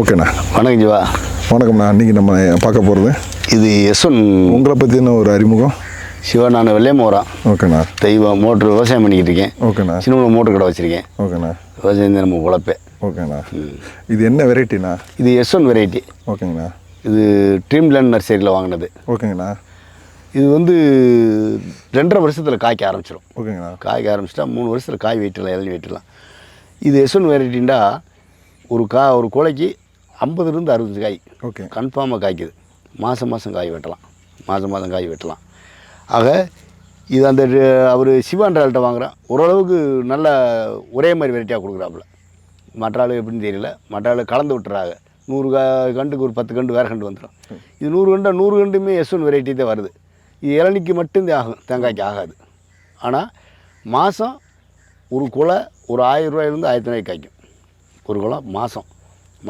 ஓகேண்ணா. வணக்கம் ஜீவா. வணக்கம்ண்ணா. இன்றைக்கி நம்ம பார்க்க போகிறது இது யஸ்வன் உங்களை பற்றின ஒரு அறிமுகம்? சிவா நான் வெள்ளையமோரம் ஓகேண்ணா. தெய்வம் மோட்ரு விவசாயம் பண்ணிக்கிட்டு இருக்கேன். ஓகேண்ணா. சின்ன மோட்ரு கடை வச்சுருக்கேன். ஓகேண்ணா. விவசாயம் நம்ம உழைப்பேன் ஓகேண்ணா. இது என்ன வெரைட்டிண்ணா? இது யஸ்வன் வெரைட்டி. ஓகேங்கண்ணா. இது ட்ரீம் லேண்ட் நர்சரியில் வாங்கினது. ஓகேங்கண்ணா. இது வந்து ரெண்டரை வருஷத்தில் காய்க்க ஆரம்பிச்சிடும் ஓகேங்கண்ணா. காய்க்க ஆரம்பிச்சிட்டா மூணு வருஷத்தில் காய் வெயிட்டலாம் இளநி வெயிட்டலாம் இது யஸ்வன் வெரைட்டின்டா ஒரு கா ஒரு கோழைக்கு ஐம்பதுலேருந்து அறுபது காய். ஓகே. கன்ஃபார்மாக காய்க்குது. மாதம் மாதம் காய் வெட்டலாம். மாதம் மாதம் காய் வெட்டலாம். ஆக இது அந்த அவர் சிவான்றாள்கிட்ட வாங்குறேன். ஓரளவுக்கு நல்ல ஒரே மாதிரி வெரைட்டியாக கொடுக்குறாப்புல. மற்ற ஆள் எப்படின்னு தெரியல. மற்ற ஆள் கலந்து விட்டுறாங்க. நூறு கா கண்டுக்கு ஒரு பத்து கண்டு வேறு கண்டு வந்துடும் இது நூறு கண்டா நூறு கண்டுமே எஸ் ஒன் வெரைட்டி தான் வருது. இது இளநிக்கு மட்டும்தான் ஆகும். தேங்காய்க்கு ஆகாது. ஆனால் மாதம் ஒரு குலை ஒரு ஆயிரம் ரூபாயிலேருந்து ஆயிரத்தி ரூபாய்க்கு காய்க்கும். ஒரு குளம் மாதம்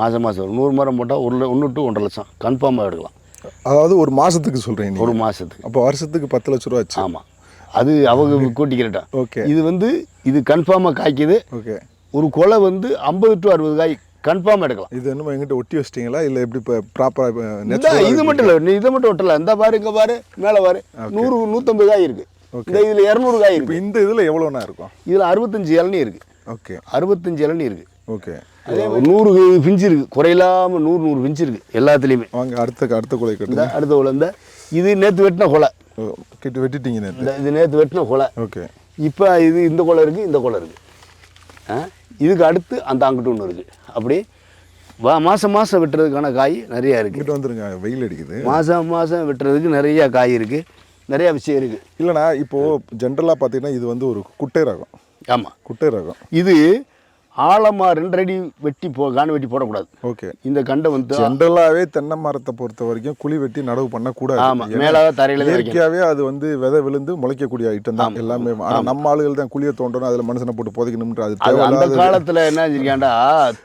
மாதம் மாதம் ஒரு நூறு மரம் போட்டால் ஒரு ஒன்று டு ஒன்றரை லட்சம். கன்ஃபார்மாக எடுக்கலாம். அதாவது ஒரு மாதத்துக்கு சொல்கிறீங்க ஒரு மாதத்துக்கு அப்போ வருஷத்துக்கு பத்து லட்ச ரூபா ஆச்சு. ஆமாம் அது அவங்க கூட்டிக்கிறட்டா ஓகே இது வந்து இது கன்ஃபார்மாக காய்க்குது. ஓகே ஒரு கொலை வந்து ஐம்பது டு அறுபது காய் கன்ஃபார்மாக எடுக்கலாம். இது என்னமோ எங்கிட்ட ஒட்டி வச்சிட்டிங்களா? இல்லை எப்படி இப்போ ப்ராப்பராக இது மட்டும் இல்லை நீ இதை மட்டும் ஒட்டல. இந்த பாரு இங்கே பாரு மேலே பாரு. நூறு நூற்றம்பது காய் இருக்குது இந்த இதில் இரநூறு காய் இருக்குது இந்த இதில் எவ்வளோண்ணா இருக்கும்? இதில் அறுபத்தஞ்சு இளநீ இருக்குது ஓகே அறுபத்தஞ்சு இளநீ இருக்குது ஓகே நூறு பிஞ்சு இருக்குது குறையில்லாமல் நூறு நூறு பிஞ்சு இருக்குது எல்லாத்துலேயுமே. வாங்க அடுத்த அடுத்த குலை கட்டுங்க. அடுத்த கொலை இந்த இது நேற்று வெட்டின கொலை கிட்ட வெட்டிட்டீங்க நேற்று இது நேற்று வெட்டின கொலை ஓகே. இப்போ இது இந்த கொலை இருக்குது இந்த கொலை இருக்குது இதுக்கு அடுத்து அந்த அங்கிட்டு ஒன்று இருக்குது அப்படி வா மாதம் மாதம் வெட்டுறதுக்கான காய் நிறையா இருக்குது வந்துருங்க. வெயில் அடிக்குது. மாதம் மாதம் வெட்டுறதுக்கு நிறையா காய் இருக்குது நிறையா விஷயம் இருக்குது இல்லைண்ணா இப்போது ஜென்ரலாக பார்த்தீங்கன்னா இது வந்து ஒரு குட்டை ரகம். ஆமாம் குட்டை ரகம். இது ஆழமாக ரெண்டு அடி வெட்டி போ காண வெட்டி போடக்கூடாது. ஓகே. இந்த கண்டை வந்து ஜென்ரலாகவே தென்னை மரத்தை பொறுத்த வரைக்கும் குழி வெட்டி நடவு பண்ணக்கூடாது. ஆமாம் ஏன்னா மேலே தரையில் இயற்கையாகவே அது வந்து விதை விழுந்து முளைக்கக்கூடிய ஐட்டம் தான் எல்லாமே. ஆனால் நம்ம ஆளுகள் தான் குழியை தோண்டணும் அதில் மனுஷனை போட்டு புதைக்கணும்ன்ற அது அந்த காலத்தில் என்ன செஞ்சிருக்காண்டா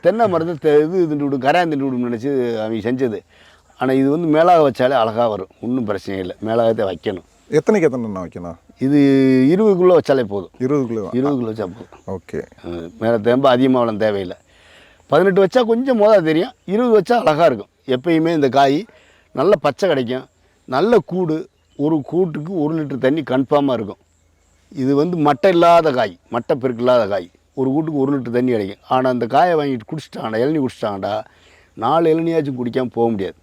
தென்னை மரத்தை இது திண்டு விடும் கரையான் திண்டு விடும் நினச்சி அவங்க செஞ்சது. ஆனால் இது வந்து மேலாக வச்சாலே அழகாக வரும். ஒன்றும் பிரச்சனை இல்லை. மேலாகத்தை வைக்கணும். எத்தனைக்கு எத்தனை வைக்கணும்? இது இருபதுக்குள்ளே வச்சாலே போதும். இருபது கிலோ இருபதுக்குள்ளே வச்சா போதும். ஓகே. மேலே தேம்ப அதிகமாக வளம் தேவையில்லை. பதினெட்டு வச்சா கொஞ்சம் மோதா தெரியும். இருபது வச்சா அழகாக இருக்கும். எப்பயுமே இந்த காய் நல்ல பச்சை கிடைக்கும். நல்ல கூடு ஒரு கூட்டுக்கு ஒரு லிட்டர் தண்ணி கன்ஃபார்மாக இருக்கும். இது வந்து மட்டை இல்லாத காய் மட்டை பெருக்கு இல்லாத காய். ஒரு கூட்டுக்கு ஒரு லிட்டர் தண்ணி கிடைக்கும். ஆனால் அந்த காயை வாங்கிட்டு குடிச்சிட்டாங்கடா இளநீ குடிச்சிட்டாங்கடா நாலு இளநியாச்சும் குடிக்காமல் போக முடியாது.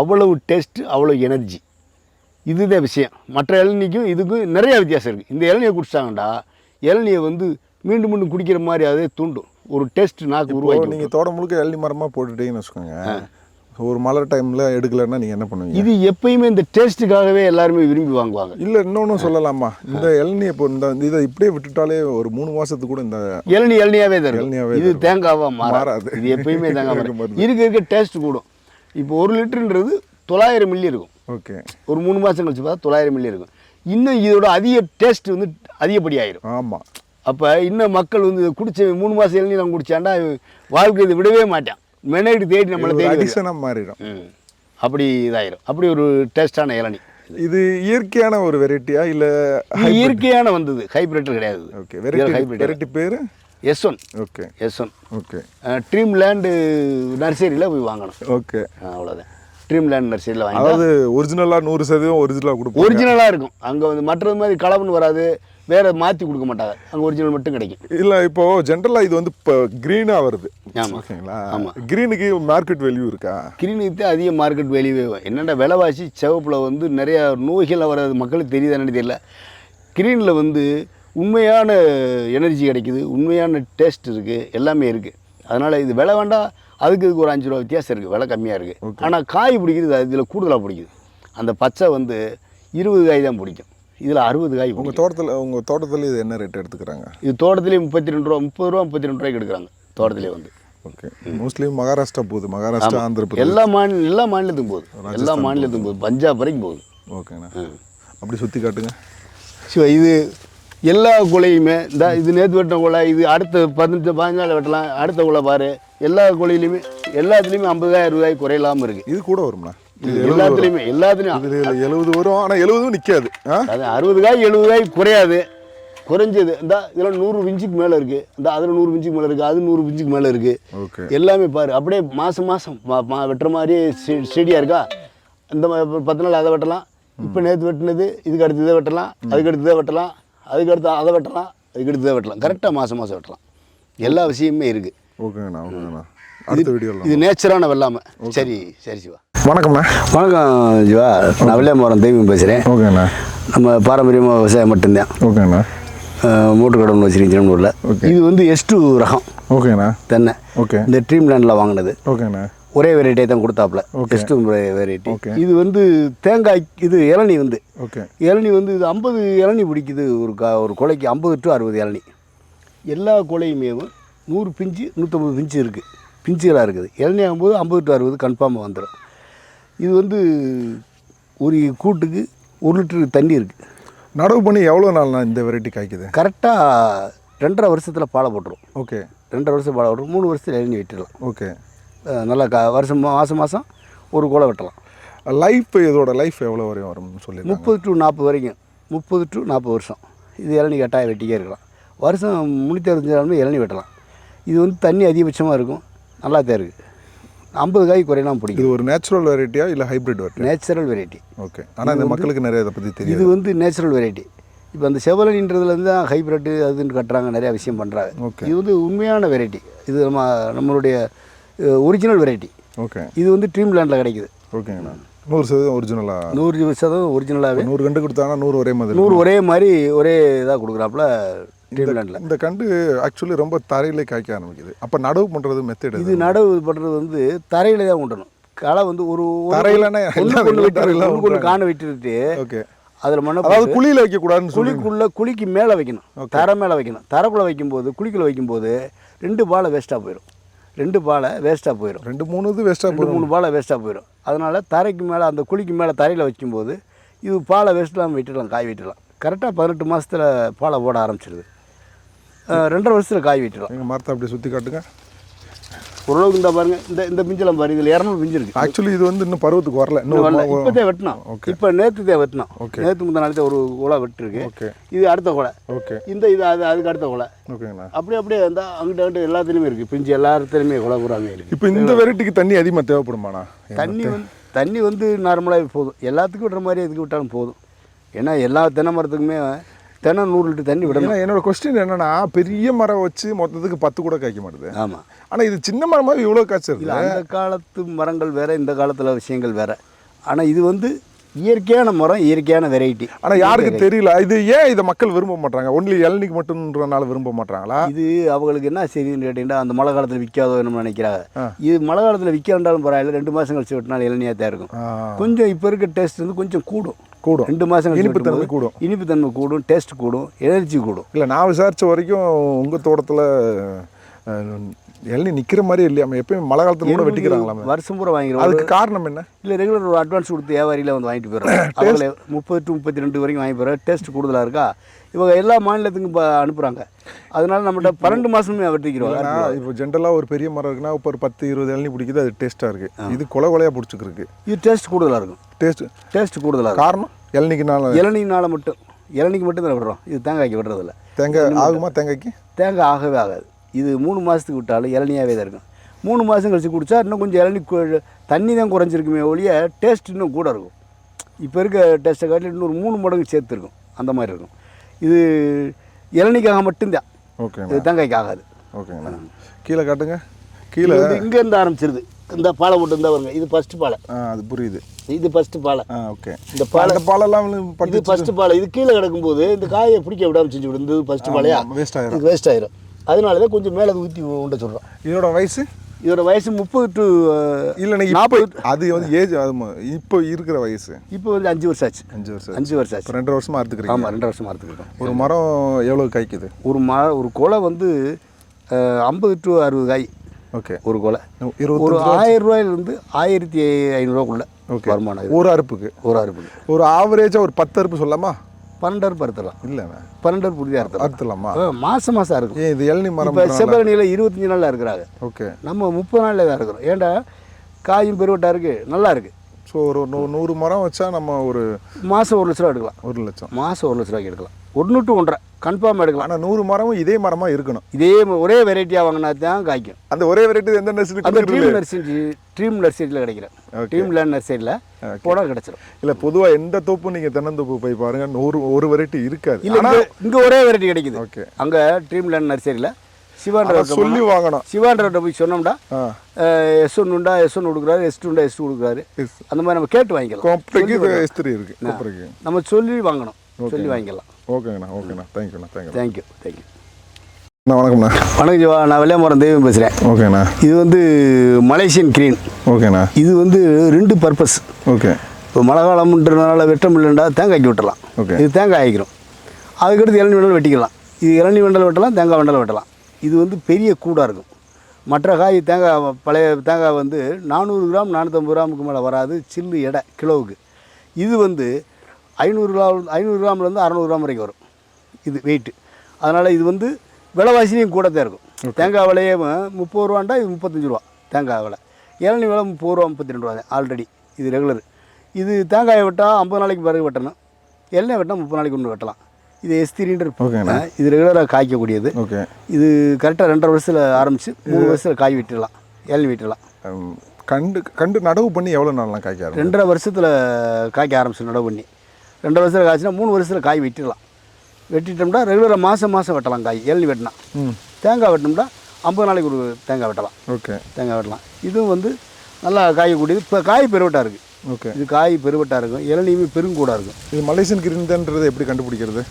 அவ்வளவு டேஸ்ட்டு அவ்வளோ எனர்ஜி இதுதான் விஷயம். மற்ற இளநிக்கும் இதுக்கும் நிறைய வித்தியாசம் இருக்குது இந்த இளநியை குடிச்சிட்டாங்கடா இளநியை வந்து மீண்டும் மீண்டும் குடிக்கிற மாதிரி அதே தூண்டும். ஒரு டேஸ்ட் நாக்கு உருவாக்கி நீங்கள் தோட்டம் முழுக்க எள்ளி மரமாக போட்டுட்டீங்கன்னு வச்சுக்கோங்க. ஒரு மலர் டைமில் எடுக்கலைன்னா நீங்கள் என்ன பண்ணுவீங்க? இது எப்பயுமே இந்த டேஸ்ட்டுக்காகவே எல்லாருமே விரும்பி வாங்குவாங்க. இல்லை இன்னொன்று சொல்லலாமா? இந்த இளநீ இப்போ இந்த இதை இப்படியே விட்டுட்டாலே ஒரு மூணு மாதத்துக்கு கூட இந்த இளநி இளநியாவே தான் இளநியாவே இது தேங்காவா மாறாது. இது எப்பயுமே தேங்காய். இருக்க இருக்க டேஸ்ட் கூடும். இப்போ ஒரு லிட்டருன்றது தொள்ளாயிரம் மில்லி இருக்கும். ஓகே. ஒரு மூணு மாதம் கழிச்சு பார்த்தா தொள்ளாயிரம் மில்லி இருக்கும். இன்னும் இதோட அதிக டேஸ்ட் வந்து அதிகப்படி ஆயிரும் ஆமாம் அப்போ இன்னும் மக்கள் வந்து குடிச்ச மூணு மாதம் இளநீ நான் குடிச்சாண்டா வாழ்க்கை இதை விடவே மாட்டான். மெனேடு தேடி நம்மளை தேடி மாறிடும். அப்படி இதாயிரும். அப்படி ஒரு டேஸ்டான இளநீ இது இயற்கையான ஒரு வெரைட்டியா இல்லை இயற்கையான வந்தது. ஹைபிரிட் கிடையாது. ஓகே வெரைட்டி பேர்? S one okay S one okay dream land நர்சரியில் போய் வாங்கணும். ஓகே அவ்வளோதான் ட்ரீம் லேண்ட் நர்சரியில் வாங்கி அதாவது ஒரிஜினலாக நூறு சதவீதம் ஒரிஜினலாக கொடுப்போம் ஒரிஜினலாக இருக்கும். அங்கே வந்து மற்றது மாதிரி கலப்புன்னு வராது. வேற மாற்றி கொடுக்க மாட்டாங்க. அங்கே ஒரிஜினல் மட்டும் கிடைக்கும். இல்லை இப்போ ஜென்ரலாக இது வந்து இப்போ க்ரீனாக வருது. ஓகேங்களா? ஆமா. க்ரீனுக்கு மார்க்கெட் வேல்யூ இருக்கா? கிரீனுக்கு அதிக மார்க்கெட் வேல்யூவே என்னென்ன விலைவாசி சிவப்பில் வந்து நிறையா நோய்கள் வர்றது மக்களுக்கு தெரியுதானு தெரியல. கிரீனில் வந்து உண்மையான எனர்ஜி கிடைக்குது. உண்மையான டேஸ்ட் இருக்குது எல்லாமே இருக்குது அதனால் இது விலை வேண்டாம். அதுக்கு இதுக்கு ஒரு அஞ்சு ரூபா வித்தியாசம் இருக்குது விலை கம்மியாக இருக்குது ஆனால் காய் பிடிக்குது அது இதில் கூடுதலாக பிடிக்குது. அந்த பச்சை வந்து இருபது காய் தான் பிடிக்கும். இதில் அறுபது காய் உங்கள் தோட்டத்தில் உங்கள் தோட்டத்தில் இது என்ன ரேட் எடுத்துக்கிறாங்க? இது தோட்டத்துலேயே முப்பத்தி ரெண்டு ரூபா முப்பது ரூபா முப்பத்தி ரெண்டு ரூபாய்க்கு எடுக்கிறாங்க தோட்டத்திலே வந்து. ஓகே. மோஸ்ட்லி மகாராஷ்டிரா போகுது மகாராஷ்டிரா ஆந்திர பிரதேஷ் எல்லா மாநில எல்லா மாநிலத்துக்கும் போகுது. எல்லா மாநிலத்துக்கும் போகுது. பஞ்சாப் வரைக்கும் போகுது. ஓகேண்ணா. அப்படி சுற்றி காட்டுங்க. ஸோ இது எல்லா குலையுமே இந்த இது நேற்று வெட்டின குலை இது அடுத்த பதினஞ்சு பதினஞ்சு நாள் வெட்டலாம் அடுத்த குலை பாரு. எல்லா குலையிலையுமே எல்லாத்துலேயுமே ஐம்பதாயிரம் ரூபாய் குறையில்லாமல் இருக்குது இது கூட வரும்ண்ணா. இது எல்லாத்துலேயுமே எல்லாத்துலேயும். எழுபது வரும். ஆனால் எழுபதும் நிற்காது அது அறுபது காய் எழுபது காய் குறையாது. குறைஞ்சது. இந்த இதில் நூறு பிஞ்சுக்கு மேலே இருக்குது இந்த அதில் நூறு பிஞ்சுக்கு மேலே இருக்குது அது நூறு பிஞ்சுக்கு மேலே இருக்குது எல்லாமே பாரு. அப்படியே மாதம் மாதம் வெட்டுற மாதிரியே செ- செடியாக இருக்கா? இந்த பத்து நாள் அதை வெட்டலாம். இப்போ நேற்று வெட்டினது இதுக்கு அடுத்து இதை வெட்டலாம் அதுக்கு அடுத்து இதை வெட்டலாம். அதுக்கு அடுத்து அதை வெட்டலாம் அதுக்கு அடுத்து இதை வெட்டலாம். கரெக்டாக மாதம் மாதம் வெட்டலாம். எல்லா விஷயமுமே இருக்குது ஓகேங்கண்ணா ஓகேங்கண்ணா. அடுத்த வீடியோவில் இது நேச்சரான வெள்ளாமை. சரி சரி சிவா. வணக்கம்ண்ணா. வணக்கம் சிவா. நான் வெள்ளையமரம் தெய்வம் பேசுகிறேன் ஓகேண்ணா நம்ம பாரம்பரியமாக விவசாயம் மட்டும்தான். ஓகேண்ணா மூட்டு கடன் வச்சிருக்கேன் திருநூரில் இது வந்து எஸ் டூ ரகம். ஓகேண்ணா தென்னை. ஓகே. இந்த ட்ரீம் லேண்டில் வாங்கினது. ஓகேண்ணா ஒரே வெரைட்டியை தான் கொடுத்தாப்புல. Okay. S two variety. இது வந்து தேங்காய் இது இளநி வந்து. ஓகே இளநி வந்து இது ஐம்பது இளநி பிடிக்குது. ஒரு கா ஒரு கொலைக்கு ஐம்பது டு அறுபது இளநி. எல்லா கொலையுமே நூறு பிஞ்சு நூற்றம்பது பிஞ்சு இருக்குது பிஞ்சுகளாக இருக்குது. இளநி ஆகும்போது ஐம்பது டு அறுபது கன்ஃபார்மாக வந்துடும் இது வந்து ஒரு கூட்டுக்கு ஒரு லிட்டரு தண்ணி இருக்குது நடவு பண்ணி எவ்வளோ நாள்ண்ணா இந்த வெரைட்டி காய்க்குது? கரெக்டாக ரெண்டரை வருஷத்தில் பாலை போட்டுரும். ஓகே ரெண்டரை வருஷம் பாலை போட்டுரும். மூணு வருஷத்தில் இளநி வெட்டிடலாம் ஓகே நல்லா க வருஷம் மாதம் மாதம் ஒரு கோலை வெட்டலாம். லைஃப் இதோட லைஃப் எவ்வளோ வரையும் வரும்னு சொல்லியிருக்காங்க? முப்பது டு நாற்பது வரைக்கும். முப்பது டு நாற்பது வருஷம். இது இளநி கட்டாயம் வெட்டிக்கே இருக்கலாம். வருஷம் நாளுமே இளநி வெட்டலாம். இது வந்து தண்ணி அதிகபட்சமாக இருக்கும். நல்லா தான் இருக்குது ஐம்பது காய் குறையலாம் பிடிக்கும். இது ஒரு நேச்சுரல் வெரைட்டியா இல்லை hybrid variety natural variety okay ஆனால் இந்த மக்களுக்கு நிறைய இதை பற்றி இது தெரியாது வந்து நேச்சுரல் வெரைட்டி இப்போ அந்த செவலனின்றதுலேருந்து தான் ஹைப்ரிட்டு அதுன்னு கட்டுறாங்க நிறையா விஷயம் பண்ணுறாங்க Okay. இது வந்து உண்மையான வெரைட்டி இது நம்ம நம்மளுடைய ஒரிஜினல் வெரைட்டி ஓகே இது வந்து ட்ரீம் லேண்டில் கிடைக்குது ஓகேங்கண்ணா நூறு சதவீதம் ஒரிஜினலாக நூறு சதவீதம் ஒரிஜினலாகவே நூறு கண்டு கொடுத்தாங்கன்னா நூறு ஒரே மாதிரி நூறு ஒரே மாதிரி ஒரே இதாக கொடுக்குறாப்புல ட்ரீம் லேண்டில் இந்த கண்டு ஆக்சுவலி ரொம்ப தரையிலே காய்க்க ஆரம்பிக்குது. அப்போ நடவு பண்ணுறது மெத்தட் இது நடவு பண்ணுறது வந்து தரையில தான் விடணும் களை வந்து ஒரு ஒரு- தரையிலனா ஒண்ணுக்கு ஒண்ணு விட்டு தரையில ஒண்ணுக்கு ஒண்ணு காண விட்டுட்டு ஓகே அதில் மண்ணை அதாவது குழியில் வைக்கக்கூடாதுன்னு குழிக்குள்ள குழிக்கு மேலே வைக்கணும். தரை மேலே வைக்கணும். தரைக்குள்ளே வைக்கும்போது குழிக்குள்ள வைக்கும்போது ரெண்டு பாலை வேஸ்ட்டாக போயிடும் ரெண்டு பாலை வேஸ்ட்டாக போயிடும் ரெண்டு மூணு இது வேஸ்ட்டாக ரெண்டு மூணு பாலை வேஸ்ட்டாக போயிடும் அதனால் தரைக்கு மேலே அந்த குழிக்கு மேலே தரையில் வைக்கும்போது இது பாலை வேஸ்ட்லாம் விட்டுடலாம் காய் விட்டுடலாம். கரெக்டாக பதினெட்டு மாதத்தில் பாலை ஓட ஆரம்பிச்சிடுது ரெண்டரை வருஷத்தில் காய் விட்டுடலாம். எங்கள் மரத்தை அப்படியே சுற்றி காட்டுங்க. ஓரளவுக்கு இந்த பாருங்க. இந்த இந்த பிஞ்செல்லாம் பாருங்க இதில் இரநூறு பிஞ்சு இருக்கு. ஆக்சுவலி இது வந்து இன்னும் பருவத்துக்கு வரல. இன்னும் வரல. இப்போதே வெட்டினோம். Okay. இப்போ நேற்று தான் வெட்டினோம். Okay. நேற்று முந்தா நாளைக்கு ஒரு குலை வெட்டிருக்கு. ஓகே இது அடுத்த குலை ஓகே இந்த இது அது அதுக்கு அடுத்த குலை ஓகேங்கண்ணா அப்படியே அப்படியே வந்தா அங்கிட்ட அங்கிட்ட எல்லாத்துலேயுமே இருக்குது பிஞ்சு எல்லாத்துலேயுமே குலை கூறாமே இருக்குது இப்போ இந்த வெரைட்டிக்கு தண்ணி அதிகமாக தேவைப்படுமாண்ணா? தண்ணி வந்து தண்ணி வந்து நார்மலாகவே போதும். எல்லாத்துக்கும் விடுற மாதிரி எதுக்கு விட்டாலும் போதும். ஏன்னா எல்லா தென்னை மரத்துக்குமே தென்னை நூறு லிட்டர் தண்ணி விடணும். என்னோட கொஸ்டின் என்னன்னா பெரிய மரம் வச்சு மொத்தத்துக்கு பத்து கூட காய்க்க மாட்டுது. ஆமாம் ஆனால் இது சின்ன மரமாக இவ்வளோ காய்ச்சிருது இல்லை அந்த காலத்து மரங்கள் வேற இந்த காலத்தில் விஷயங்கள் வேற. ஆனால் இது வந்து இயற்கையான மரம் இயற்கையான வெரைட்டி ஆனால் யாருக்கு தெரியல. இது ஏன் இதை மக்கள் விரும்ப மாட்டாங்க ஒன்லி இளநிக்கு மட்டும்ன்றனால விரும்ப மாட்டாங்களா இது அவங்களுக்கு என்ன சரின்னு கேட்டிங்கன்னா அந்த மழை காலத்தில் விற்காதோ நம்ம நினைக்கிறாங்க. இது மழை காலத்தில் விற்காண்டாலும் பரவாயில்ல ரெண்டு மாதம் கழிச்சு விட்டினாலும் இளநியாக தான் இருக்கும். கொஞ்சம் இப்போ இருக்க டேஸ்ட் வந்து கொஞ்சம் கூடும். கூடும். ரெண்டு மாதம் இனிப்பு தன்மை கூடும். இனிப்பு தன்மை கூடும் டேஸ்ட் கூடும் எனர்ஜி கூடும். இல்லை நான் விசாரிச்ச வரைக்கும் உங்கள் தோட்டத்தில் இளநி நிற்கிற மாதிரி இல்லையாம எப்பயும் மழை காலத்தில் கூட வெட்டிக்கிறாங்களாமே. வருஷம் பூரா வாங்கிடுவோம் அதுக்கு காரணம் என்ன? இல்லை ரெகுலர் ஒரு அட்வான்ஸ் கொடுத்து வியாபாரியில் வந்து வாங்கிட்டு அவங்களே முப்பது டு முப்பத்தி ரெண்டு வரைக்கும் வாங்கி போயிடுறாங்க. டேஸ்ட் கூடுதலாக இருக்கா? இவங்க எல்லா மாநிலத்துக்கும் இப்போ அனுப்புகிறாங்க அதனால நம்மகிட்ட பன்னெண்டு மாதமே வெட்டிக்கிறோம் இப்போ ஜென்ரலாக ஒரு பெரிய மரம் இருக்குன்னா இப்போ ஒரு பத்து இருபது இளநி பிடிக்குது அது டேஸ்ட்டாக இருக்குது இது கொலை கொலையாக பிடிச்சிருக்கு இது டேஸ்ட் கூடுதலாக இருக்கும். டேஸ்ட் டேஸ்ட் கூடுதலாக காரணம்? இளநிக்குனால. இளநீனால மட்டும். இளநிக்கு மட்டும் தான் விடுறோம். இது தேங்காய்க்கு விடுறதில்ல தேங்காய் ஆகுமா தேங்காய்க்கு? தேங்காய் ஆகவே ஆகாது. இது மூணு மாதத்துக்கு விட்டாலும் இளநியாகவே தான் இருக்கும். மூணு மாதம் கழிச்சு குடிச்சா இன்னும் கொஞ்சம் இளநி தண்ணி தான் குறைஞ்சிருக்குமே ஒழிய டேஸ்ட் இன்னும் கூட இருக்கும். இப்போ இருக்க டேஸ்ட்டை காட்டில் இன்னொரு மூணு மடங்கு சேர்த்துருக்கும் அந்த மாதிரி இருக்கும். இது இளநிக்காக மட்டும்தான். ஓகேண்ணா இது தேங்காய்க்கு ஆகாது ஓகேங்கண்ணா கீழே காட்டுங்க. கீழே வந்து இங்கேருந்து ஆரம்பிச்சிருது. இந்த பாலை போட்டு இருந்தால் வருங்க இது ஃபஸ்ட்டு பாலை. ஆ அது புரியுது. இது ஃபஸ்ட்டு பாலை. ஆ ஓகே. இந்த பாலை பாலெல்லாம் இது ஃபஸ்ட்டு பாலை. இது கீழே கிடக்கும்போது இந்த காயை பிடிக்க விடாமல் செஞ்சு விடும் இது ஃபஸ்ட்டு பாலையா? வேஸ்ட் ஆயிரும். இது வேஸ்ட் ஆயிரும். அதனால தான் கொஞ்சம் மேலே ஊற்றி உண்ட சொல்கிறோம் இதோட வயசு? இதோட வயசு முப்பது டு இல்லைண்ணா இப்போ அது வந்து ஏஜ் அது ம- இப்போ இருக்கிற வயசு. இப்போ வந்து அஞ்சு வருஷம் ஆச்சு. அஞ்சு வருஷம் அஞ்சு வருஷம் ஆச்சு. ரெண்டு வருஷமா அறுத்துக்கிறீங்க. ஆமாம் ரெண்டு வருஷம் மரத்துக்கிட்டோம் ஒரு மரம் எவ்வளோ காய்க்குது? ஒரு ம ஒரு கொலை வந்து ஐம்பது டு அறுபது காய். ஓகே. ஒரு கொலை. ஒரு ஆயிரம் ரூபாயிலிருந்து ஆயிரத்தி ஐநூறுரூவாக்குள்ள ஓகே. வருமானம் ஒரு அறுப்புக்கு. ஒரு அறுப்புக்கு. ஒரு ஆவரேஜாக ஒரு பத்து அறுப்பு சொல்லலாமா? பன்னெண்டு அறுப்பு அறுத்தலாம் இல்லைண்ணா பன்னெண்டு அறுப்பு உறுதியாக அறுத்தலாம் அறுத்துலாமா ஆ, மாசம் மாதம் இருக்கும் இது இளநி மரம் இப்போ செவ்வரணியில் இருபத்தஞ்சி நாளில் இருக்கிறாங்க ஓகே. நம்ம முப்பது நாளில் தான் இருக்கிறோம் ஏன்டா? காயும் பெருவட்டா இருக்குது நல்லா இருக்குது ஸோ ஒரு நூறு மரம் வச்சா நம்ம ஒரு மாதம் ஒரு லட்ச ரூபா எடுக்கலாம். ஒரு லட்சம். மாதம் ஒரு லட்ச ரூபாய்க்கு எடுக்கலாம். ஒன்று டு ஒன்றரை. கன்ஃபார்ம் எடுக்கலாம். ஆனால் நூறு மரமும் இதே மரமாக இருக்கணும். இதே ஒரே வெரைட்டியாக வாங்கினா தான் காய்க்கும். அந்த ஒரே வெரைட்டி எந்த நர்சரி அந்த ட்ரீம் நர்சரி ட்ரீம் நர்சரியில் கிடைக்கிற. ட்ரீம் லேண்ட் நர்சரியில் போனால் கிடச்சிரும். இல்லை பொதுவாக எந்த தோப்பும் நீங்கள் தென்னந்தோப்பு போய் பாருங்க நூறு ஒரு வெரைட்டி இருக்காது. இல்லை இங்கே ஒரே வெரைட்டி கிடைக்குது. ஓகே அங்கே ட்ரீம் லேண்ட் நர்சரியில் சிவான்ற சொல்லி வாங்கணும். சிவான்றவர்கிட்ட போய் சொன்னோம்னா ஆ. எஸ் ஒன் உண்டா எஸ் ஒன் கொடுக்குறாரு எஸ் டூ உண்டா எஸ் டூ கொடுக்குறாரு. அந்த மாதிரி நம்ம கேட்டு வாங்கிக்கலாம். எஸ்திரி இருக்கு நம்ம சொல்லி வாங்கணும். சொல்லி வாங்கிக்கலாம். ஓகேங்கண்ணா ஓகேண்ணா தேங்க்யூண்ணா தேங்க்யூ தேங்க்யூ தேங்க்யூ வணக்கம்ண்ணா. வணக்கம் ஜிவா நான் வெள்ளையமரம் தெய்வம் பேசுகிறேன் ஓகேண்ணா இது வந்து மலேசியன் கிரீன். ஓகேண்ணா இது வந்து ரெண்டு பர்பஸ். ஓகே. இப்போ மழை காலம்ன்றனால வெட்ட முடியலண்டா தேங்காய்க்கு விட்டுறலாம். ஓகே. இது தேங்காய் ஆகிக்கிறோம் அதுக்கடுத்து இளநீ வண்டல் வெட்டிக்கலாம். இது இளநீ வண்டல் வெட்டலாம் தேங்காய் வண்டல் வெட்டலாம். இது வந்து பெரிய கூடாக இருக்கும். மற்ற காய் தேங்காய் பழைய தேங்காய் வந்து நானூறு கிராம் நானூற்றம்பது கிராமுக்கு மேலே வராது. சில்லு எடை கிலோவுக்கு. இது வந்து ஐநூறு கிராம் ஐநூறு கிராம்லேருந்து அறநூறு கிராம் வரைக்கும் வரும். இது வெயிட்டு அதனால் இது வந்து விலைவாசியும் கூட தான் இருக்கும். தேங்காய் விலையே முப்பது ரூபாண்டா இது முப்பத்தஞ்சு ரூபா தேங்காய் விலை. இளநீ விலை முப்பது ரூபா முப்பத்தி ரெண்டு ரூபா ஆல்ரெடி இது ரெகுலர் இது தேங்காயை வெட்டால் ஐம்பது நாளைக்கு பிறகு வெட்டணும். இளநீ வெட்டினா முப்பது நாளைக்கு ஒன்று வெட்டலாம். இது எஸ்திரின்ற ஓகேண்ணா. இது ரெகுலராக காய்க்கக்கூடியது. ஓகே இது கரெக்டாக ரெண்டரை வருஷத்தில் ஆரம்பித்து மூணு வருஷத்தில் காய் விட்டுடலாம். இளநீ விட்டுடலாம். கண்டு கண்டு நடவு பண்ணி எவ்வளோ நாள்லாம் காய்க்க ரெண்டரை வருஷத்தில் காய்க்க ஆரம்பிச்சு நடவு பண்ணி. ரெண்டரை வருஷத்தில் காய்ச்சினா மூணு வருஷத்தில் காய் வெட்டிடலாம். வெட்டிட்டோம்னா ரெகுலராக மாதம் மாதம் வெட்டலாம் காய். இளநீ வெட்டினா. தேங்காய் வெட்டினோம்னா ஐம்பது நாளைக்கு ஒரு தேங்காய் வெட்டலாம். ஓகே தேங்காய் வெட்டலாம். இதுவும் வந்து நல்லா காய்க்கக்கூடியது. இப்போ காய் பெருவட்டாக இருக்குது ஓகே. இது காய் பெருவட்டாக இருக்கும். இளநியுமே பெருங்கூடாக இருக்கும். இது மலேசியன் கிரிந்தன்றது எப்படி கண்டுபிடிக்கிறது?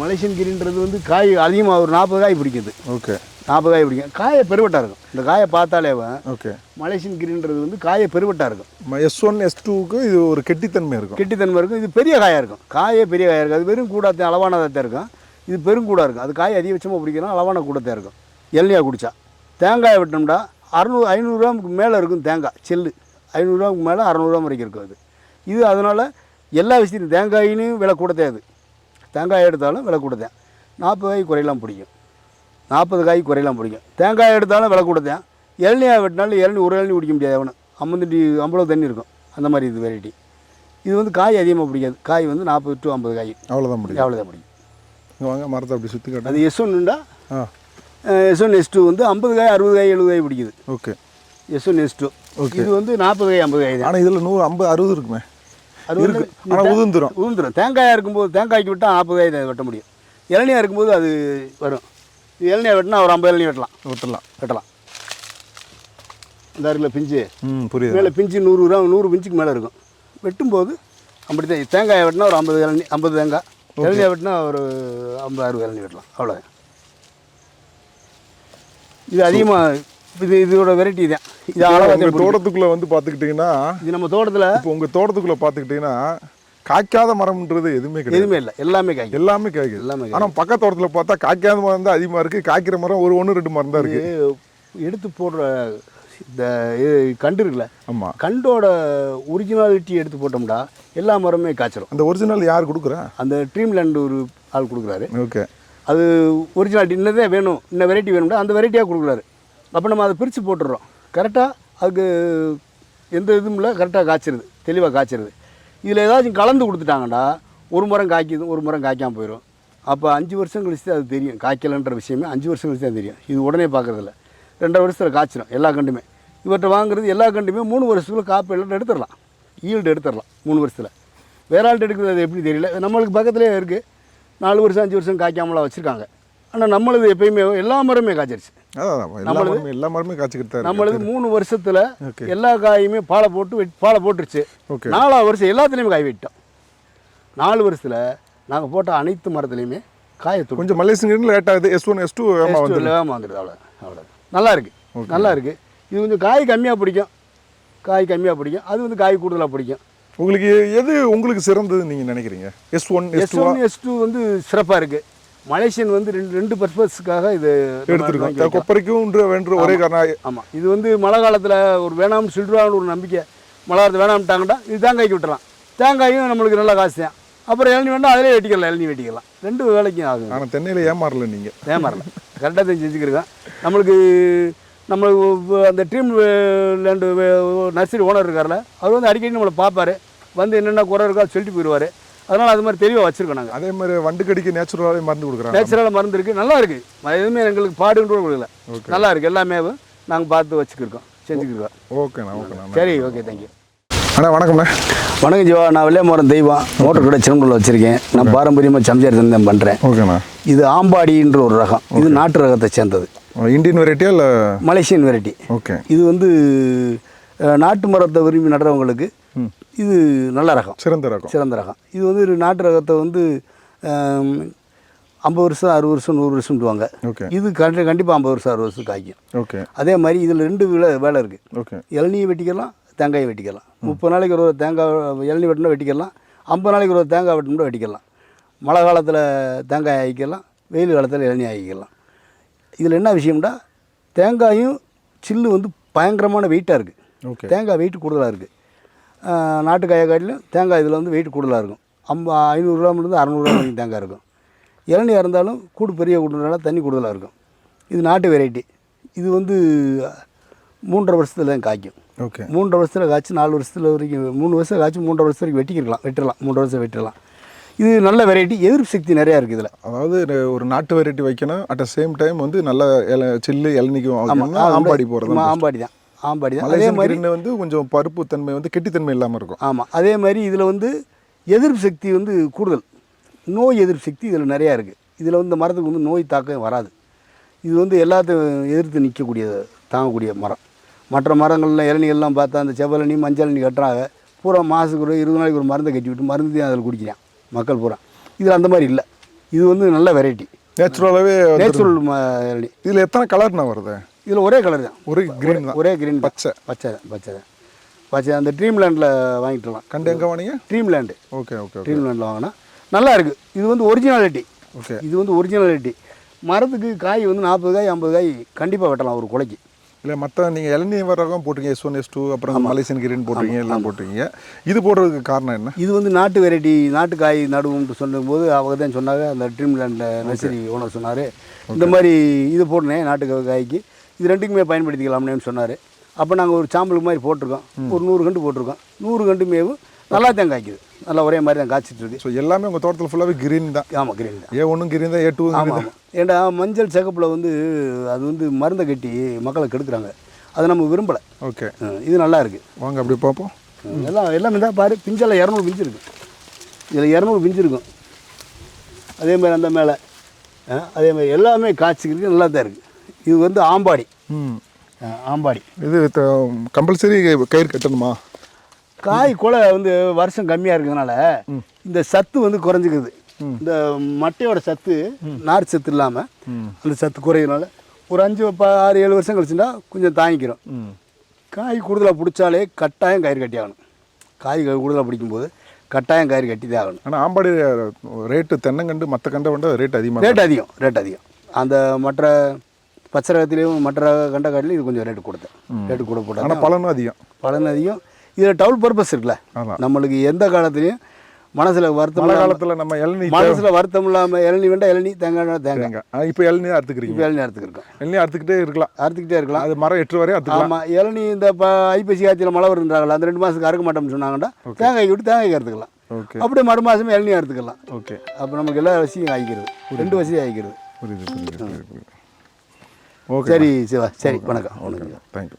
மலேசியன் கிரின்றது வந்து காய் அதிகமாக ஒரு நாற்பது காய் பிடிக்குது. ஓகே. நாற்பது காய் பிடிக்கும். காயை பெருவட்டாக இருக்கும். இந்த காயை பார்த்தாலே ஓகே. மலேசியன் கிரின்றது வந்து காயை பெருவட்டாக இருக்கும். எஸ் ஒன் எஸ் டூக்கு இது ஒரு கெட்டித்தன்மை இருக்கும். கெட்டித்தன்மை இருக்கும். இது பெரிய காயாக இருக்கும். காயே பெரிய காயாக இருக்கும். அது வெறும் கூடாத்தான் அளவானதாக இருக்கும். இது பெருங்கூடாக இருக்கும். அது காய் அதிகபட்சமாக பிடிக்கணும் அளவான கூடத்தான் இருக்கும். எல்லையாக குடிச்சா. தேங்காயை விட்டோம்னா அறநூறு ஐநூறுரூவாமுக்கு மேலே இருக்கும் தேங்காய் செல்லு. ஐநூறுரூவாமுக்கு மேலே அறநூறுவா வரைக்கும் இருக்கும் அது. இது அதனால் எல்லா விஷயத்தையும் தேங்காயின்னு விலை கூடத்தே அது. தேங்காய் எடுத்தாலும் விலை கூடத்தேன் நாற்பது காய் குறையலாம் பிடிக்கும். நாற்பது காய் குறையலாம் பிடிக்கும். தேங்காய் எடுத்தாலும் விலை கூடத்தேன் இளநியாக வெட்டினாலும் இளநி ஒரு இளநி குடிக்க முடியாது அவனு ஐம்பத்தெட்டு அவ்வளோ தண்ணி இருக்கும். அந்த மாதிரி இது வெரைட்டி இது வந்து காய் அதிகமாக பிடிக்காது. காய் வந்து நாற்பது டு ஐம்பது காய். அவ்வளோதான் முடியும் அவ்வளோதான் பிடிக்கும். இங்கே வாங்க மரத்தை அப்படி சுற்றி காட்டு அது எஸ் ஒன்னுண்டா ஆ. எஸ் ஒன் எஸ் டூ வந்து ஐம்பது காய் அறுபது காய் எழுபது காய் பிடிக்குது. Okay. S one S two. இது வந்து நாற்பது காய் ஐம்பது தான் ஆனால் இதில் நூறு ஐம்பது அறுபது இருக்குமே. இருக்கு. ஆனால் உதிர்ந்துரும். உதிர்ந்துடும் தேங்காயாக இருக்கும்போது தேங்காய்க்கு விட்டால் நாற்பது தான் வெட்ட முடியும். இளநியாக இருக்கும்போது அது வரும். இது இளநியாக வெட்டினா ஒரு ஐம்பது இளநீ வெட்டலாம். விட்டுலாம். வெட்டலாம். இந்த அருகில் பிஞ்சு? ம் புரியுது. மேலே பிஞ்சு நூறு கிராம் நூறு பிஞ்சுக்கு மேலே இருக்கும். வெட்டும்போது அப்படி தான் தேங்காயை வெட்டினா ஒரு ஐம்பது இளநீ ஐம்பது தேங்காய். இளநியாக வெட்டினா ஒரு ஐம்பது அறுபது இளநீ வெட்டலாம். அவ்வளோதான் இது அதிகமாக இது இதோட வெரைட்டி தான் இது உங்கள் தோட்டத்துக்குள்ளே வந்து பார்த்துக்கிட்டிங்கன்னா இது நம்ம தோட்டத்தில் இப்போ உங்கள் தோட்டத்துக்குள்ளே பார்த்துக்கிட்டிங்கன்னா காய்க்காத மரம்ன்றது எதுவுமே கிடையாது. எதுவுமே இல்லை. எல்லாமே காய்க்கும் எல்லாமே காய்க்குது. எல்லாமே ஆனால் பக்கத்து தோட்டத்தில் பார்த்தா காய்க்காத மரம் தான் அதிகமாக இருக்குது காய்க்கிற மரம் ஒரு ஒன்று ரெண்டு மரம் தான் இருக்குது எடுத்து போடுற இந்த கண்டு இருக்குல்ல? ஆமாம் கண்டோட ஒரிஜினாலிட்டி எடுத்து போட்டோம்னா எல்லா மரமே காய்ச்சிரும். அந்த ஒரிஜினல் யார் கொடுக்குறா? அந்த ட்ரீம் லேண்ட் ஒரு ஆள் கொடுக்குறாரு. ஓகே. அது ஒரிஜினாலிட்டி இன்னதே வேணும். இன்ன வெரைட்டி வேணும்னா அந்த வெரைட்டியாக கொடுக்குறாரு. அப்போ நம்ம அதை பிரித்து போட்டுடுறோம். கரெக்டாக அதுக்கு எந்த இதுவும் இல்லை கரெக்டாக காய்ச்சிருது தெளிவாக காய்ச்சிருது. இதில் ஏதாச்சும் கலந்து கொடுத்துட்டாங்கன்னா ஒரு மரம் காய்க்குது ஒரு மரம் காய்க்காமல் போயிடும் அப்போ அஞ்சு வருஷம் கழிச்சு அது தெரியும். காய்க்கலன்ற விஷயமே அஞ்சு வருஷம் கழிச்சு தான் தெரியும். இது உடனே பார்க்குறதில்ல ரெண்டு வருஷத்தில் காய்ச்சிடும் எல்லா கண்டுமே. இவர்கிட்ட வாங்குறது எல்லா கண்டுமே மூணு வருஷத்துக்குள்ள காப்பு எல்லாம் எடுத்துடலாம். ஈல்டு எடுத்துடலாம் மூணு வருஷத்தில். வேற ஆள்கிட்ட எடுக்கிறது அது எப்படி தெரியல. நம்மளுக்கு பக்கத்துலேயே இருக்குது நாலு வருஷம் அஞ்சு வருஷம் காய்க்காமலாம் வச்சுருக்காங்க. ஆனால் நம்மளது எப்பயுமே எல்லா மரமே காய்ச்சிருச்சு. அதான். எல்லா மரமே காய்ச்சிக்கிட்டு தான். நம்மளது மூணு வருஷத்தில். எல்லா காயுமே பாலை போட்டு பாலை போட்டுருச்சு. ஓகே. நாலாவது வருஷம் எல்லாத்துலேயுமே காய் வெட்டோம் நாலு வருஷத்தில் நாங்கள் போட்ட அனைத்து மரத்துலையுமே காயை கொஞ்சம் மலேசியன் லேட் ஆகுது எஸ் ஒன் எஸ் டூ ஆமாம் வந்து வேகமாக வந்துடுது அவ்வளோ அவ்வளோ நல்லா இருக்கு. நல்லா இருக்கு. இது கொஞ்சம் காய் கம்மியாக பிடிக்கும். காய் கம்மியாக பிடிக்கும். அது வந்து காய் கூடுதலாக பிடிக்கும். உங்களுக்கு எது உங்களுக்கு சிறந்ததுன்னு நீங்கள் நினைக்கிறீங்க? S one S one S two வந்து சிறப்பாக இருக்குது மலேசியன் வந்து ரெண்டு ரெண்டு பர்பஸ்க்காக இது எடுத்துருக்கோம். கொப்பரைக்கும் வேண்ட ஒரே காரணம். ஆமாம் இது வந்து மழை காலத்தில் ஒரு வேணாம்னு சொல்லிடுவாங்கன்னு ஒரு நம்பிக்கை. மழை காலத்தில் வேணாம்ட்டாங்கடா இது தேங்காய்க்கு விட்டுறலாம். தேங்காயும் நம்மளுக்கு நல்லா காசு தான் அப்புறம் இளநி வேண்டாம் அதிலே வெட்டிக்கலாம் இளநி வெட்டிக்கலாம். ரெண்டு வேலைக்கும் ஆகும் ஆனால் தென்னையில் ஏமாறல நீங்கள் ஏமாறல. கரெக்டாக தான் செஞ்சுக்கிருக்கோம் நம்மளுக்கு நம்ம அந்த ட்ரீம் லேண்டு நர்சரி ஓனர் இருக்கார்ல அவர் வந்து அடிக்கடி நம்மளை பார்ப்பாரு. வந்து என்னென்ன குறை இருக்கோ சொல்லிட்டு போயிடுவார். அதனால் அது மாதிரி தெளிவாக வச்சுருக்கோம் நாங்கள் அதே மாதிரி வண்டு கடிக்கு நேச்சுரலாகவே மருந்து கொடுக்குறாங்க. நேச்சுரலாக மருந்து இருக்குது நல்லா இருக்குது எதுவுமே எங்களுக்கு பாடுன்ற கொடுக்கல. நல்லா இருக்குது எல்லாமே நாங்கள் பார்த்து வச்சுக்கிருக்கோம். செஞ்சுக்கிருக்கோம். ஓகேண்ணா ஓகேண்ணா. சரி ஓகே தேங்க்யூ அண்ணா வணக்கம்ண்ணா. வணக்கம் ஜீவா. நான் வெள்ளையமரம் தெய்வம். மோட்டர் கடை சின்னம்புள்ள வச்சுருக்கேன். நான் பாரம்பரியமாக சமைச்சர் தந்தேன் பண்ணுறேன் ஓகேண்ணா. இது ஆம்பாடின்ற ஒரு ரகம். இது நாட்டு ரகத்தை சேர்ந்தது. இந்தியன் வெரைட்டியா இல்லை? Malaysian variety. ஓகே. இது வந்து நாட்டு மரத்தை விரும்பி நடுறவங்களுக்கு இது நல்ல ரகம். சிறந்த ரகம். சிறந்த ரகம். இது வந்து ஒரு நாட்டு ரகத்தை வந்து ஐம்பது வருஷம் அறுபது வருஷம் நூறு வருஷம்ட்டுவாங்க ஓகே. இது கண்டி கண்டிப்பாக ஐம்பது வருஷம் அறுபது வருஷம் காய்க்கும். ஓகே. அதே மாதிரி இதில் ரெண்டு வேலை வேலை இருக்குது ஓகே. இளநியை வெட்டிக்கலாம் தேங்காயை வெட்டிக்கலாம். முப்பது நாளைக்கு ஒரு தேங்காய் இளநீ வெட்டினா வெட்டிக்கலாம். ஐம்பது நாளைக்கு ஒரு தேங்காய் வெட்டணும்னா வெட்டிக்கலாம். மழை காலத்தில் தேங்காய் ஆகிக்கலாம் வெயில் காலத்தில் இளநீ ஆகிக்கலாம் இதில் என்ன விஷயம்னா தேங்காயும் சில்லு வந்து பயங்கரமான வெயிட்டாக இருக்குது ஓகே. தேங்காய் வெயிட் கூடுதலாக இருக்குது நாட்டுக்காயை காட்டிலும் தேங்காய் இதில் வந்து வெயிட் கூடுதலாக இருக்கும். ஐம்ப ஐநூறுரூவாமிலேருந்து அறநூறுவா வரைக்கும் தேங்காய் இருக்கும். இளநியாக இருந்தாலும் கூடு பெரிய கூடுனால தண்ணி கூடுதலாக இருக்கும். இது நாட்டு வெரைட்டி இது வந்து மூன்றரை வருஷத்துல தான் காய்க்கும். ஓகே. மூன்றரை வருஷத்தில் காய்ச்சி நாலு வருஷத்தில் வரைக்கும் மூணு வருஷம் காய்ச்சி மூன்றரை வருஷம் வரைக்கும் வெட்டிக்கிருக்கலாம் வெட்டலாம் மூன்றரை வருஷம் வெட்டலாம் இது நல்ல வெரைட்டி எதிர்ப்பு சக்தி நிறையா இருக்குது இதில். அதாவது ஒரு நாட்டு வெரைட்டி வைக்கணும். அட் த சேம் டைம் வந்து நல்ல சில்லு இளநிக்கும் ஆம்பாடி போகிறது ஆம்பாடி தான். ஆம்பாடி தான் அதே மாதிரி வந்து கொஞ்சம் பருப்பு தன்மை வந்து கெட்டித்தன்மை இல்லாமல் இருக்கும். ஆமாம் அதே மாதிரி இதில் வந்து எதிர்ப்பு சக்தி வந்து கூடுதல். நோய் எதிர்ப்பு சக்தி இதில் நிறையா இருக்குது இதில் வந்து மரத்துக்கு வந்து நோய் தாக்கம் வராது. இது வந்து எல்லாத்தையும் எதிர்த்து நிற்கக்கூடிய தாங்கக்கூடிய மரம். மற்ற மரங்கள்ல இளநிகள்லாம் பார்த்தா அந்த செவ்வலனி மஞ்சள் நீ கட்டுறாங்க. பூரா மாதத்துக்கு ஒரு இருபது நாளைக்கு ஒரு மருந்தை கட்டி விட்டு மருந்து அதில் குடிக்கிறான் மக்கள் பூரா. இதில் அந்த மாதிரி இல்லை. இது வந்து நல்ல வெரைட்டி நேச்சுரலாகவே நேச்சுரல் இதில் எத்தனை கலர்ண்ணா வருது? இதில் ஒரே கலர் தான். ஒரு கிரீன் தான். ஒரே கிரீன் பச்சை. பச்சை தான் பச்சை தான். பச்சை அந்த ட்ரீம் லேண்டில் வாங்கிட்டுலாம். கண்டு எங்கே வாங்கினீங்க? Dream land okay okay. Dream லேண்டில் வாங்கினா நல்லா இருக்குது இது வந்து ஒரிஜினாலிட்டி ஓகே. இது வந்து ஒரிஜினாலிட்டி மரத்துக்கு காய் வந்து நாற்பது காய் ஐம்பது காய் கண்டிப்பாக வெட்டலாம் ஒரு குலைக்கு. இல்லை மற்ற நீங்கள் இளநீ வர்றகம் போட்டிருக்கீங்க. எஸ் ஒன் எஸ் டூ அப்புறம் மலேசியன் கிரீன் போட்டிருக்கீங்க எல்லாம் போட்டிருக்கீங்க. இது போடுறதுக்கு காரணம் என்ன? இது வந்து நாட்டு வெரைட்டி நாட்டு காய் நடுவோம்னு சொல்லும்போது அவங்க தான் சொன்னாங்க. அந்த ட்ரீம் லேண்டில் நர்சரி ஓனர் சொன்னார். இந்த மாதிரி இது போட்டனே நாட்டு காய்க்கு. இது ரெண்டுக்குமே பயன்படுத்திக்கலாம்னு சொன்னார். அப்போ நாங்கள் ஒரு சாம்பலுக்கு மாதிரி போட்டிருக்கோம். ஒரு நூறு கண்டு போட்டிருக்கோம். நூறு கண்டு மேவும் நல்லா தான் காய்க்குது. நல்லா ஒரே மாதிரி தான் காய்ச்சிட்டு இருக்கு. ஸோ எல்லாமே உங்கள் தோட்டத்தில் ஃபுல்லாகவே கிரீன் தான். ஆமாம் கிரீன் தான். ஏ ஒன்றும் கிரீன் தான் ஏ டூ ஆமாம் ஏண்டா மஞ்சள் சிகப்பில் வந்து அது வந்து மருந்தை கட்டி மக்களை கெடுக்குறாங்க அதை நம்ம விரும்பலை. ஓகே. இது நல்லா இருக்குது வாங்க அப்படி பார்ப்போம். எல்லாம் எல்லாமே தான் பாரு பிஞ்செல்லாம் இரநூறு பிஞ்சு இருக்கு. இதில் இரநூறு பிஞ்சு இருக்கும். அதே மாதிரி அந்த மேலே. அதே மாதிரி எல்லாமே காய்ச்சிக்கிருக்கு நல்லா தான் இருக்குது இது வந்து ஆம்பாடி. ஆம்பாடி. இது கம்பல்சரி கயிறு கட்டணுமா? காய் கொலை வந்து வருஷம் கம்மியாக இருக்கிறதுனால இந்த சத்து வந்து குறைஞ்சிக்குது. இந்த மட்டையோட சத்து நார் சத்து இல்லாமல் அந்த சத்து குறையிறனால ஒரு அஞ்சு ப- ஆறு ஏழு வருஷம் கழிச்சுன்னா கொஞ்சம் தாங்கிக்கிறோம். காய் கூடுதலாக பிடிச்சாலே கட்டாயம் கயிறு கட்டி ஆகணும். காய் கூடுதலாக பிடிக்கும்போது கட்டாயம் கயிறு கட்டி தான் ஆகணும். ஆனால் ஆம்பாடி ரேட்டு தென்னங்கண்டு மற்ற கண்டை விட ரேட் அதிகமாக ரேட் அதிகம் ரேட் அதிகம். அந்த மற்ற பச்சை ரகத்துலேயும் மற்ற கண்ட காட்டிலையும் இது கொஞ்சம் ரேட்டு கொடுத்தேன். ரேட்டு கூட போட்டால் ஆனால் பலனும் அதிகம். பலன் அதிகம். இதில் டவுல் பர்பஸ் இருக்குல்ல? நம்மளுக்கு எந்த காலத்துலையும் மனசில் வருத்தம் காலத்தில் நம்ம இளநீ மனசுல வருத்தம் இல்லாமல் இளநீ வேண்டாம் இளநீ தேங்காய் தேங்காய். இப்போ இளநீ அறுத்துக்கிறீங்க. இப்போ இளநீ அறுத்துக்கு இருக்கோம் இளநீ அறுத்துக்கிட்டே இருக்கலாம். அறுத்துக்கிட்டே இருக்கலாம். அது மரம் எட்டு வரையும் அறுத்துக்கலாம். ஆமாம் இளநீ இந்த இப்போ ஐப்பசி காய்ச்சல் மழை வருன்றாங்களா அந்த ரெண்டு மாதத்துக்கு அறுக்க மாட்டோம்னு சொன்னாங்கன்னா தேங்காய் விட்டு தேங்காய் அறுத்துக்கலாம். ஓகே. அப்படியே மறு மாதமே இளநீ அறுத்துக்கலாம். ஓகே. அப்போ நமக்கு எல்லா வசதியும் ஆகிக்கிறது. ரெண்டு வசதியும் ஆகிக்கிறது. புரியுது புரியுது. சரி சிவா சரி வணக்கம். வணக்கம் தேங்க்யூ